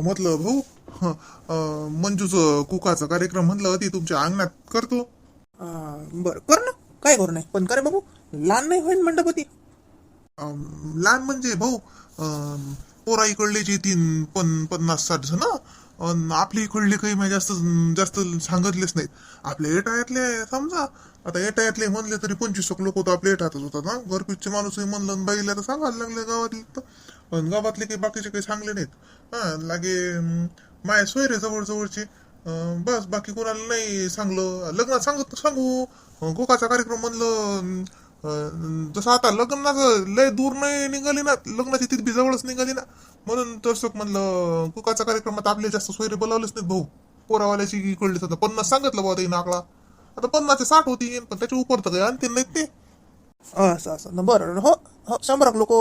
म्हटलं भाऊ अं, मंजूचं कुकाचा कार्यक्रम म्हटलं ती तुमच्या अंगणात करतो. अं, बरं कर ना. काय करू नाही. पण करे बाबू लहान नाही होईन मंडपती. अं, लहान म्हणजे भाऊ अं, पोरा इकडले जे तीन पन पन्नास साठ जण अन् आपल्या इकडले काही म्हणजे जास्त जास्त सांगितलेच नाहीत. आपल्या एटायातले समजा आता एटायातले म्हणले तरी पंचवीस लोक होतं आपल्या एटातच होतात ना. घरपीचे माणूसही म्हणलं बाईला तर सांगायला लागले गावातले तर. पण गावातले काही बाकीचे काही सांगले नाहीत. हा लागे माय सोयरे जवळ जवळचे बस बाकी कोणाला नाही सांगलं. लग्नात सांगत सांगू. गोकाचा कार्यक्रम म्हणलं जसं आता लग्नाचं लय दूर नाही निघाली ना लग्नाची तिथे बी जवळच निघाली ना. म्हणून तसं म्हणलं कुकाच्या कार्यक्रमात आपले जास्त सोयरे बोलावलेच नाहीत भाऊ. पोरावाल्याची कळलीच होता पन्नास सांगितलं बाबा त्याने आकडा आता पन्नासचे साठ होती पण त्याच्या उपर तर काही आणतील नाहीत ते. असं असं. बरं हो. हो शंभर लोक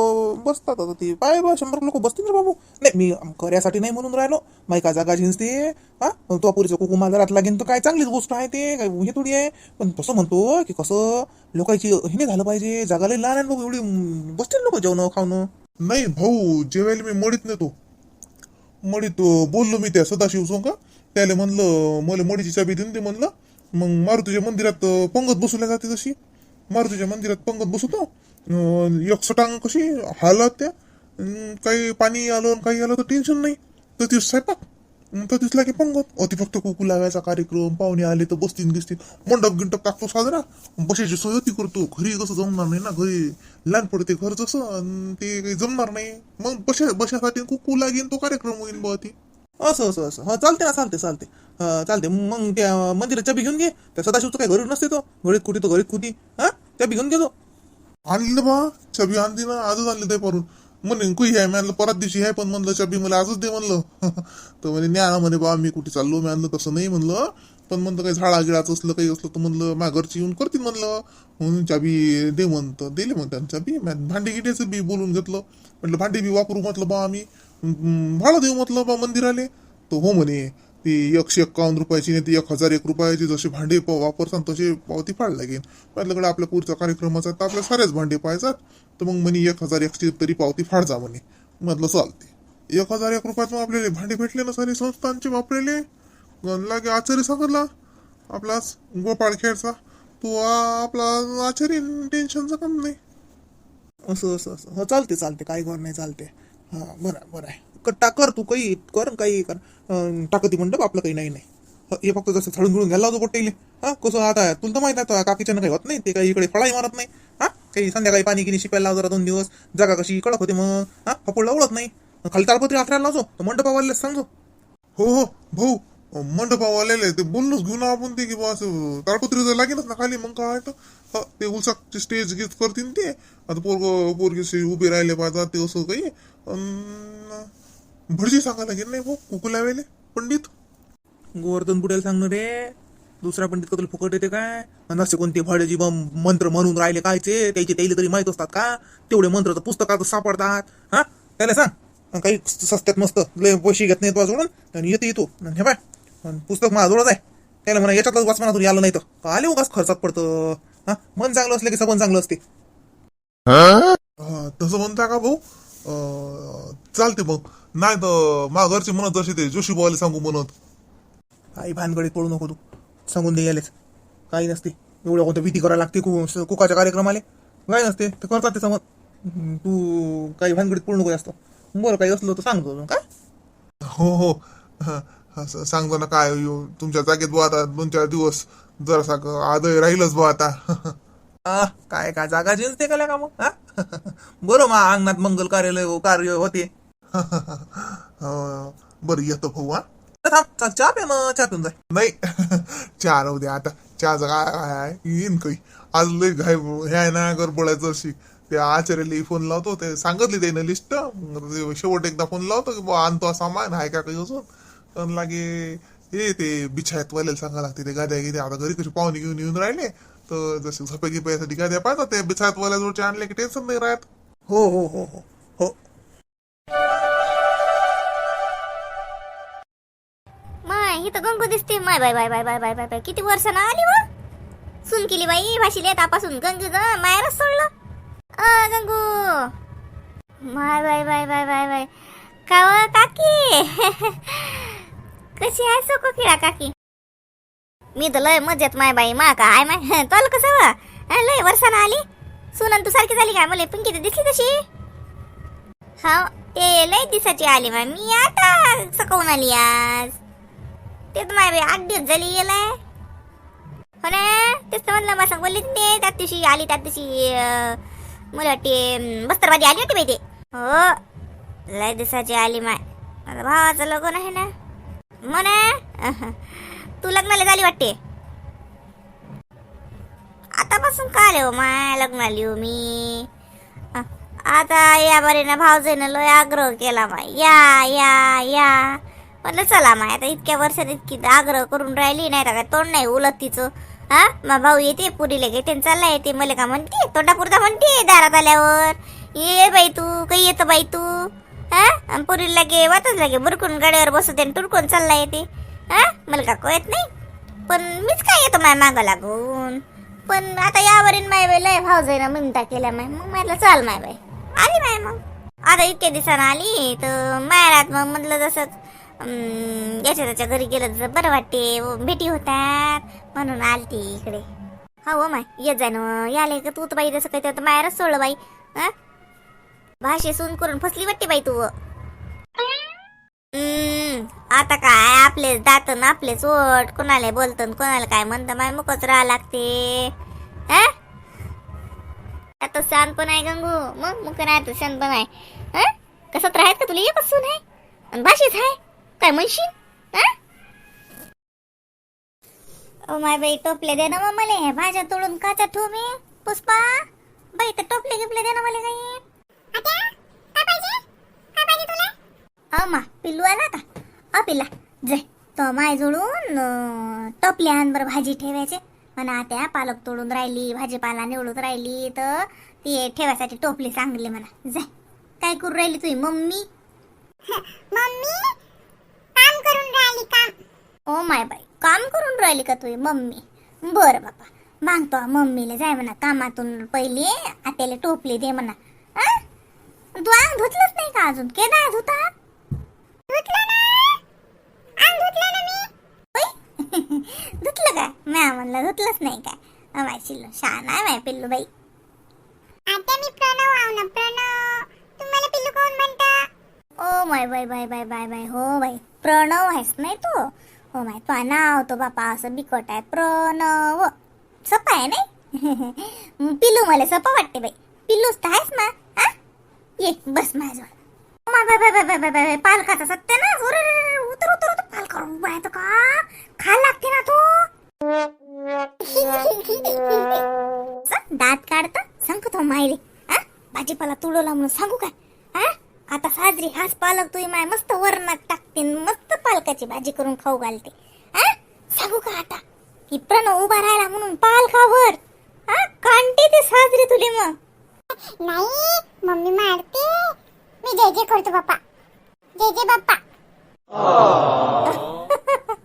बसतात आता ते. पाय बा शंभर लोक बसतील रे बाबू. नाही मी खऱ्यासाठी नाही म्हणून राहिलो. माहिका जागा झिंजते हा? तो पुरीचं कुकू जरात लागेल तर काय चांगलीच गोष्ट आहे ते? काय हे थोडी आहे? पण तसं म्हणतो की कसं लोकांची हे नाही झालं पाहिजे. जागाला लहान आहे बाबू एवढी बसतील लोक जेवण खावणं. नाही भाऊ जेवायला मी मडीत नेतो. मडीत बोललो मी त्या सदाशिव सोंग. त्याला म्हणलं मला मडीची चाबी देऊन दे म्हणलं. मग मारुतीच्या मंदिरात पंगत बसवल्या जाते तशी. मारुतीच्या मंदिरात पंगत बसवतो. एकसटांग कशी हालत त्या. काही पाणी आलं आणि काही आलं तर टेन्शन नाही. तर ते स्वयंपाक. तर तिथला की पंगत. अति फक्त कुकू लावायचा कार्यक्रम पाहुणे आले तर बसतील गिसतील मंडप गिंडप टाकतो साजरा. बसायची सोय होती करतो. घरी कसं जमणार नाही ना घरी. लहान पडते घर जसं. ते काही जमणार नाही. मग बशा बशासाठी कुकू लागेल तो कार्यक्रम होईल बा ती. असं असं असं. हा चालते ना चालते चालते चालते मग त्या मंदिरात चाबी घेऊन घे. त्या सदाशिवचं काही घरी नसते तो. घरीत कुठे तो घरीत कुठे हा? चाबी घेऊन घेतो आणली ना बा छबी आणली ना आजच आणली ते परून म्हणे कुई आहे? म्हणलं परत दिवशी आहे पण म्हणलं छबी मला आजच दे म्हणलं. तर म्हणे न्या म्हणे बा मी कुठे चाललो मी आणलं तसं नाही म्हणलं. पण म्हणलं काही झाडा गिळाचं असलं काही असलं तर म्हणलं माझ्या घरची येऊन करतील म्हणलं. म्हणून चाबी दे म्हणतं. दिले मग त्यांनी चाबी भांडी गिट्याचं बी बोलून घेतलं. म्हटलं भांडी बी वापरू म्हटलं बा आम्ही. भाडं देऊ म्हटलं बा मंदिराले. तो हो म्हणे ती एकशे एक्कावन्न रुपयाची नाही ती एक हजार एक रुपयाची जसे भांडे प- वापरतात तसे पावती फाड लागेल म्हटलं आपल्या पुढचा कार्यक्रमाचा तर आपल्या सारेच भांडे पाहायचा तर मग म्हणे एक हजार एकशे तरी पावती फाड जा म्हणे. म्हटलं चालते एक हजार एक रुपयात मग आपल्याला भांडे भेटले ना सारे संस्थांचे वापरले? अन लागे आचार्य सांगितला आपलाच गोपाळ खेळचा तो आपला आचार्य टेन्शनचं काम नाही. असं असं असं. हो चालते चालते काही घर नाही चालते हां बरं आहे, बरं आहे. कट्टा कर तू काही कर काही कर. टाकत टाकती मंडप आपलं काही नाही नाही. हे फक्त जसं छळून गिळून घ्यायला लावतो पोट्टेले. हा कसं आता तुला तर माहीत आहे काकीच्यानं काही होत नाही ते काही इकडे फळाही मारत नाही. हा काही संध्याकाळी पाणी गिनी शिपायला जरा दोन दिवस. जागा कशी कडक होते मग. हा फपोडला ओळख नाही. खाली ताडपत्री आथरायला लावतो तर मंडपावाले सांगतो. हो हो भाऊ मंडपावालेले ते बोललोच घेऊन आपण ते की बा असं ताडपत्री जर लागेलच ना खाली मग काय तर. ते उसाची स्टेज घेत करतील ते. आता पोरग पोरगीशी उभे राहिले पाहिजे ते असं काही. भटजी सांगा लागेल नाही भाऊ कुकू पंडित. गोवर्धन बुड्याला सांगणार रे दुसरा पंडित कधीला फुकट येते काय? असे कोणते बम मंत्र म्हणून राहिले कायचे त्याचे त्याला तरी माहीत असतात का? तेवढे मंत्र तर पुस्तकात सापडतात. हा? त्याला सांग. काही सस्त्यात मस्त लय पैसे घेत नाही तो सोडून आणि येते. येतो हे पाय पुस्तक माझ्याजवळच आहे. त्याला म्हणा याच्यातच वाच म्हणा तुम्ही आलं नाही तर का आले उगाच खर्चात पडतं? हा? मन चांगलं असलं की सबन चांगलं असते. हा, तसं म्हणता का भाऊ? अं, चालते मग नाही तर मा घरचे म्हणत असे ते जोशी भावाला सांगू म्हणत. काही भानगडीत पडू नको तू. सांगून दे यालेच. काही नसते. एवढं कोणतं भीती करायला लागते कु कुकाच्या कार्यक्रमाले. काय नसते. ते करतात ते समज. तू काही भानगडीत पडू नको जास्त. बरं काही असलं तर सांगतो काय? हो हो. हा, सांगतो ना काय येऊ तुमच्या जागेत बुवा आता दोन चार दिवस. जरासा आदय राहीलच बुवा आता. आ, काय काय जागा जिंकते का का मग हा बरं मा अंगणात मंगल कार्यालय कार्य होते. बरं येतो भाऊ हा थांब चहा पे ना चहा पिऊन जाय नाही चहा राहू दे आता चहाचं काय येईन काही आज लय घाय हे आहे ना गडबडायचं अशी ते आचार्याला फोन लावतो ते सांगितले त्यानं लिस्ट शेवट एकदा फोन लावतो की बुवा आणतो सामान आहे का काही असून पण लागे हे ते बिछायत वाल्याला सांगा लागते ते गाद्या गिद्या आता घरी कशी पाहुणे घेऊन येऊन राहिले तर जसे झोपे गिपायसाठी गाद्या पाहतात ते बिछायत वाल्याजवळचे आणले की टेन्शन नाही राहत हो हो हो हो हो माय तर गंगू दिसते. माय बाय बाय बाय बाय बाय बाय बाय. किती वर्ष ना आली व सुन केली बाई भाशील तापासून गंगू ग मायरच सोडलं. अ गंगू. माय बाय बाय बाय बाय बाय. का व काकी? कशी आहे सको खिळा काकी? मी तर लय मजेत माय बाई. मा का आय माय. तोल कसं वा? लय वर्षानं आली. सुनन तू सारखी झाली काय? मला पिंकी तर दिसली तशी. हा ते लय दिसाची आली माय. मी आता सकवून आली आज. ते माय बाई आठ दिवस झाली गेलाय हो ना? तेच तर म्हणलं मला बोलली ते त्या दिवशी आली त्या दिवशी मला वाटते बस्तरवादी आली होती बाई ते हो लय दिवसाची आली माय. माझ्या भावाचं लग्न आहे ना? म्हणा तू लग्नाला झाली वाटते? आतापासून का आले हो माय लग्नाला येऊ मी? आता या बरेनं भावजेनं लय आग्रह केला माय. या या या. म्हटलं चला माय आता इतक्या वर्षात इतकी आग्रह करून राहिली नाही तर काय तोंड नाही उलट तिचं. हा? मग भाऊ येते पुरीला घेते चालला येते. मला का म्हणते तोंडापुरता म्हणते दारात आल्यावर. ये बाई तू काही येतं बाई तू? हा? पुरीला गे वाचच लागे बुरकून गाड्यावर बसवते आणि टुरकून चालला येते. हा? मला का कळत नाही. पण मीच काय येतो माय मागं लागून? पण आता यावरील माय बाई लय भाव जाईना मिनता केल्या माय. मग म्हटलं चाल माय बाई. आली माय मग. आता इतक्या दिवसानं आली तर मायरात मग म्हटलं जसंच याच्या त्याच्या घरी गेलं तर बरं वाटते. भेटी होतात. म्हणून आलती इकडे. हो माय ये जाय ना. याले का तू तर बाई जसं काही तर मायरच सोडलं बाई. हा? भाषे सून करून फसली वाटते बाई तू. आता काय आपले दात ना आपले चोट कोणाला बोलत कोणाला काय म्हणतं माय मुकच राहा लागते. हा? आता शान पण आहे गंगू. मग मुख नाही तर शांत पण आहे. हा? कसं तर आहेत का तुला? एकच सून आहे. आणि भाषेच आहे. काय म्हणशील? माय बाई टोपले दे ना मला. हे भाज्या तोडून काचा ठेवू मी पुष्पा. बाई तर टोपले गिपले दे ना मला काही. अमा पिल्लू आला का अ पिल्ला जय तो माय जोडून टोपले भाजी ठेवायचे. म्हणा आता पालक तोडून राहिली भाजीपाला निवडून राहिली तर ती ठेवायसाठी टोपली चांगली म्हणा. जाय काय करू राहिली तुझी मम्मी? मम्मी? राहिली काम ओ माय बाई काम करून राहिली का तुझी मम्मी? बरं बापा मागतो मम्मीला जाय म्हणा कामातून पहिले आत्याला टोपली दे म्हणा? तू अंग धुतलंच नाही का अजून? के नाही धुता? धुतलं ना? अंग धुतलं ना मी? धुतलं का? म्या म्हणलं धुतलंच नाही काय अमाय चिल्लू शान आहे माय पिल्लू बाई आता मी प्रणव आव ना प्रणव. तुम्हाला पिल्लू कोण म्हणता? ओ माय बाय बाय बाय बाय बाय हो बाई. प्रणव आहेस नाही तू? हो माय तो नाव तो बापा असं बिकट आहे. प्रणव. सपा आहे नाही? पिल्लू मला सपा वाटते बाई. पिल्लूच तर आहेस ना आ? ये बस माझ्याजवळ. पालकाचा सत्य ना? उतर उतर उतर उतर. पालका उभा आहे तो का? खा लागते ना तू? दात काढता सांगतो मायले. हा भाजीपाला तुडवला म्हणून सांगू काय? हा आता साजरी हाच पालक तुझी माय मस्त वरणात. पालकाची भाजी करून खाऊ घालते. हा? सांगू का आता? प्रणव उभा राहिला म्हणून पालकावर हा? कांटे ते साजरी तुले मग. नाही मम्मी मारते. मी जय जय करतो बाप्पा. जय जय बाप्पा.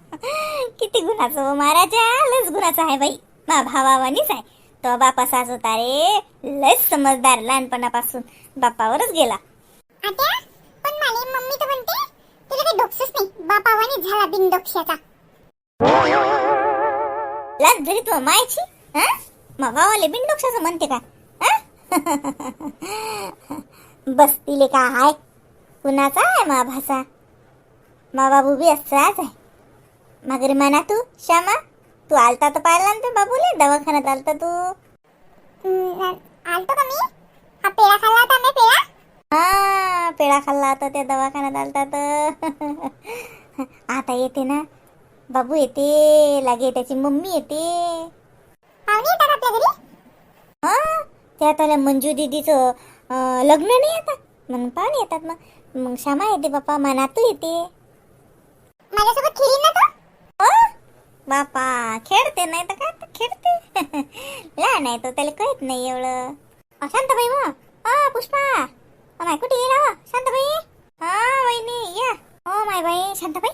किती गुणाचं महाराजा. लस गुणाचा आहे बाई. मा भावावानीच आहे. तो बापा साजवता रे लस समजदार लहानपणापासून बापावरच गेला. आता पण मम्मी तर म्हणते तुला काही डोकसच नाही. बापावानी झाला बिन डोक्याचा लाज धरी तू मायची? हा? मा बिन बिनडोक्षाचं म्हणते का? हा? बस तिले का हाय? कुणाचा आहे मा भासा मा बाबू बी असाच आहे. मगर म्हणा तू श्यामा. तू आलता तर पाहिला ना तू बाबूले? दवाखान्यात आलता तू. हम्म, आलतो का मी? हा पेढा खाल्ला होता मी पेढा? हा पेढा खाल्ला होता त्या दवाखान्यात आलता तर आता येते ना. बाबू येते लागे त्याची मम्मी येते. हा त्यात आल्या मंजू दीदीचं लग्न नाही आता. म्हणून पाहुणे येतात मग. मग श्यामा येते बापा मनातू येते. माझ्यासोबत खेळीन ना तो? बापा खेळते नाही तर काय खेळते? लहान आहे तो त्याला कळत नाही एवढं. अ, शांताबाई मग. पुष्पा. माय कुठे येईल हो? शांताबाई? हा वहिनी या. हो माय बाई शांताबाई.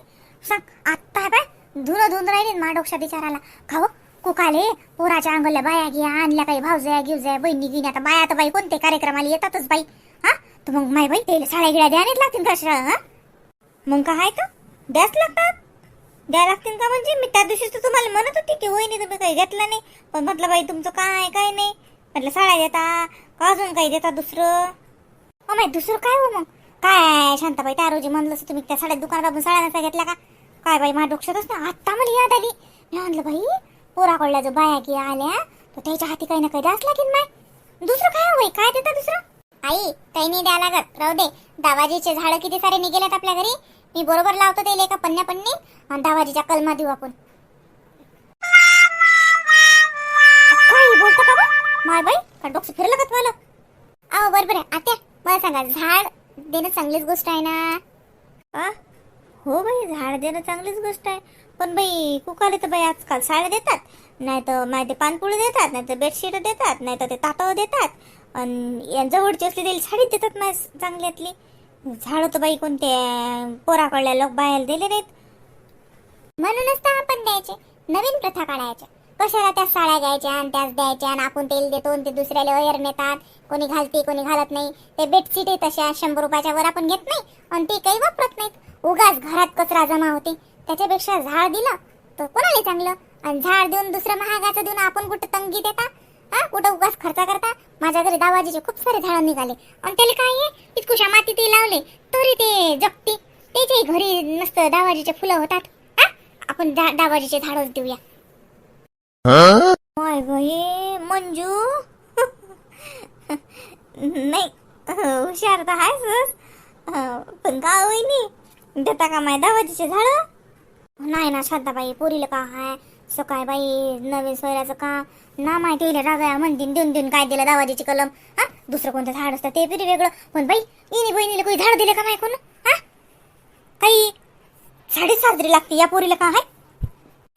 सांग आत्ता काय धुनं धुन राहिली मा डोक्षा बिचाराला. खाव कुकाले पोराच्या अंगल्या बाया घ्या आणल्या काही भावजया घेऊ बहिणी गिनी आता बाया तर बाई कोणते कार्यक्रमाला येतातच बाई. हा? तर मग माय बाई त्याला साड्या गिड्या द्यानेच लागतील का हा? मग काय तर? द्याच लागतात. द्या लागतील का म्हणजे? मी त्या दिवशी तर तुम्हाला म्हणत होती की वहिनी तुम्ही काही घेतलं नाही. पण म्हटलं बाई तुमचं काय काय नाही? म्हटलं साड्या देता. का अजून काही देता दुसरं? हो माहिती दुसरं काय हो मग? काय शांताबाई त्या रोजी म्हणलं असं तुम्ही त्या साड्या दुकानात आपण साड्या नसा घेतल्या का? काय बाई माझ्या डोक्यातच ना आत्ता मला याद आली. मी म्हणलं बाई पोराकडल्या जो बाया की आल्या तर त्याच्या हाती काही ना काही द्यास लागेल माय. दुसरं काय होय काय देता दुसरं? आई काही नाही द्या लागत. राहू दे. दावाजीचे झाडं किती सारे निघेलेत आपल्या घरी. मी बरोबर लावतो ते एका पन्न्या पन्नी. आणि दावाजीच्या कलमा देऊ आपण. काय बोलतो का माय बाई का डोकं फिरलं का तुम्हाला? अहो बरोबर आहे. आत्या मला सांगा झाड देणं चांगलीच गोष्ट आहे ना? आ? हो बाई झाड देणं चांगलीच गोष्ट आहे. पण बाई कुकाले तर बाई आजकाल साड्या देतात. नाही तर नाही ते पानपुळे देतात नाही तर बेडशीट देतात नाही तर ते ताटावर देतात. आणि जवळची असली तरी साडीच देतात माझ चांगल्यातली. झाडं तर बाई कोणत्या पोराकडल्या लोक बाहेर दिले नाहीत. म्हणूनच तर आपण द्यायचे. नवीन प्रथा काढायच्या. कशाला त्या साड्या घ्यायच्या आणि त्याच द्यायच्या आणि आपण तेल देतो आणि ते दुसऱ्याला वयर नेतात? कोणी घालते कोणी घालत नाही. ते बेडशीट आहे तशा शंभर रुपयाच्या वर आपण घेत नाही. आणि ते काही वापरत नाहीत. उगाच घरात कचरा जमा होते. त्याच्यापेक्षा झाड दिलं तर कोणाला चांगलं? आणि झाड देऊन दुसरं महागाचं देऊन आपण कुठं तंगी देता? हा? कुठं उगाच खर्च करता? माझ्या घरी दावाजीचे खूप सारे झाडं निघाले. आणि त्याला काय आहे? इतकुशा माती ते लावले तरी ते जगते. त्याच्याही घरी नसतं दावाजीचे फुलं होतात. हा? आपण दा- दावाजीचे झाडच देऊया. माय हे मंजू नाही हुशार तर आहेस पण का होईनी देता का माय दावाजीचे झाड नाही ना श्रद्धाबाई पोरीला का हाय सकाळ बाई नवीन सोयऱ्याचं का ना माहिती होईल राजा म्हणतीन देऊन देऊन काय दिलं दावाजीची कलम हा दुसरं कोणतं झाड असतं ते तरी वेगळं पण बाई इनी बहिणीला काही झाड दिले का माय कोण हा काही साडी साजरी लागते या पोरीला का हाय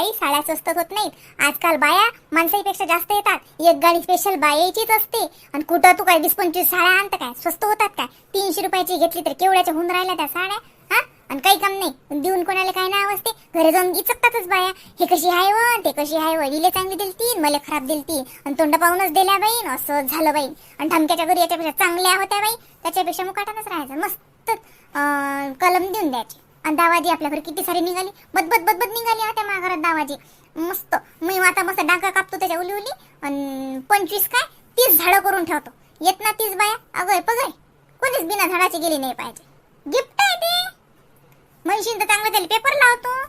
काही साड्या स्वस्त होत नाहीत. आजकाल बाया माणसाईपेक्षा जास्त येतात. एक गाडी स्पेशल बायाचीच असते. आणि कुठं तू काय वीस पंचवीस साड्या आणतं काय? स्वस्त होतात काय? तीनशे रुपयाची घेतली तर केवढ्याच्या होऊन राहिल्या त्या साड्या? हा? आणि काही काम नाही. देऊन कोणाला काय नाव असते? घरी जाऊन इचकतातच बाया. हे कशी आहे व? ते कशी आहे व? इले चांगली दिलती मला खराब दिलती. आणि तोंड पाहूनच दिल्या बाई असं झालं बाई. आणि धमक्याच्या घरी याच्यापेक्षा चांगल्या होत्या बाई. त्याच्यापेक्षा मुकाटानच राहायचं. मस्त अं, कलम देऊन द्यायची. आणि दावाजी आपल्याकडे किती सारी निघाली. बदबद बदबद निघाली होत्या माझ्या घरात दावाजी. मस्त. मी आता मस्त डांका कापतो त्याच्या उली उली आणि पंचवीस काय तीस झाडं करून ठेवतो. येत ना तीस बाया? अगय पगय कोणीच बिना झाडाची गेली नाही पाहिजे. गिफ्ट आहे ते. म्हणशील तर चांगलं त्याला पेपर लावतो.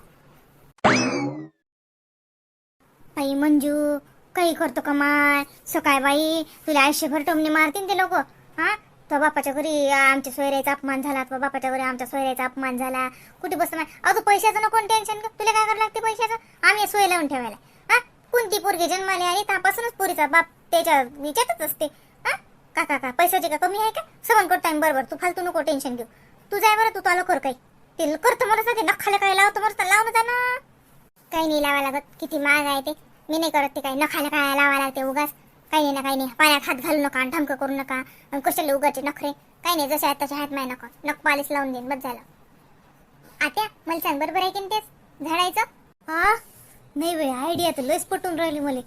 बाई मंजू काही करतो कमाल सकाळ बाई तुला आयुष्यभर टोमणे मारतील ते लोक. हा? तो बापाच्या घरी आमच्या सोयऱ्याचा अपमान झाला तो बापाच्या घरी आमच्या सोयऱ्याचा अपमान झाला. कुठे बसतो अगं पैशाचं नको टेन्शन तुला काय करावं लागते पैशाचं? आम्ही सोय लावून ठेवायला. हा? कोणती पोरगी जन्माली आली त्यापासूनच पोरीचा बाप त्याच्या विचारतच असते. हा? का का का? पैशाची का कमी आहे का? सगळं करता बरोबर. तू फालतू नको टेन्शन घेऊ. तू जाय बरं तू आलो कर काही. ते करतो मला सांगते नखाला काय लावतो मला लावून जा ना. काही नाही लावा लागत. किती महाग आहे ते. मी नाही करत ते काही. नखाला काय लावा लागते उगाच. काही नाही ना काही नाही. पाण्यात हात घालू नका आणि करू नका. कशाला उगाचे नखरे? काही नाही जसे आहेत तसे हात माय नका नख पालीस लावून देईन बस झालं. आत्या मला सांग बरोबर आहे की तेच? झाडायचं? हा? नाही बाई आयडिया तर लस पटून राहिली मला.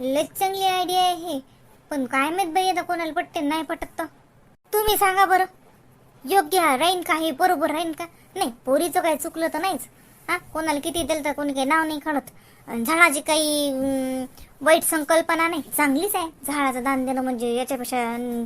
लस चांगली आयडिया आहे हे. पण काय माहीत बाई आता कोणाला पटते नाही पटत तर. तुम्ही सांगा बरं. योग्य राहीन का हे? बरोबर राहीन का? नाही पोरीचं काही चुकलं तर नाहीच. हा? कोणाला किती दिलं तर कोणी काही नाव नाही काढत. झाडाची काही वाईट संकल्पना नाही चांगलीच आहे. झाडाचं दान देणं म्हणजे याच्यापेक्षा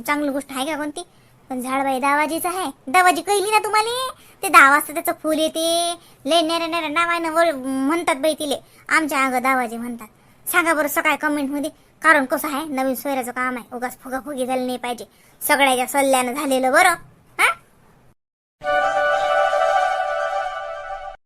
चांगली गोष्ट आहे का कोणती? पण झाड बाई दावाजीच आहे. दावाजी कैली ना तुम्हाला? ते दहा वाजता त्याचं फुल येते. लय नेऱ्या नेऱ्या नावानं वळ म्हणतात बाई तिले. आमच्या अंग दावाजी म्हणतात. सांगा बरं सकाळी कमेंटमध्ये कारण कसं आहे नवीन सोयऱ्याचं काम आहे. उगाच फुगा फुगी झालं नाही पाहिजे. सगळ्याच्या सल्ल्यानं झालेलं बरं.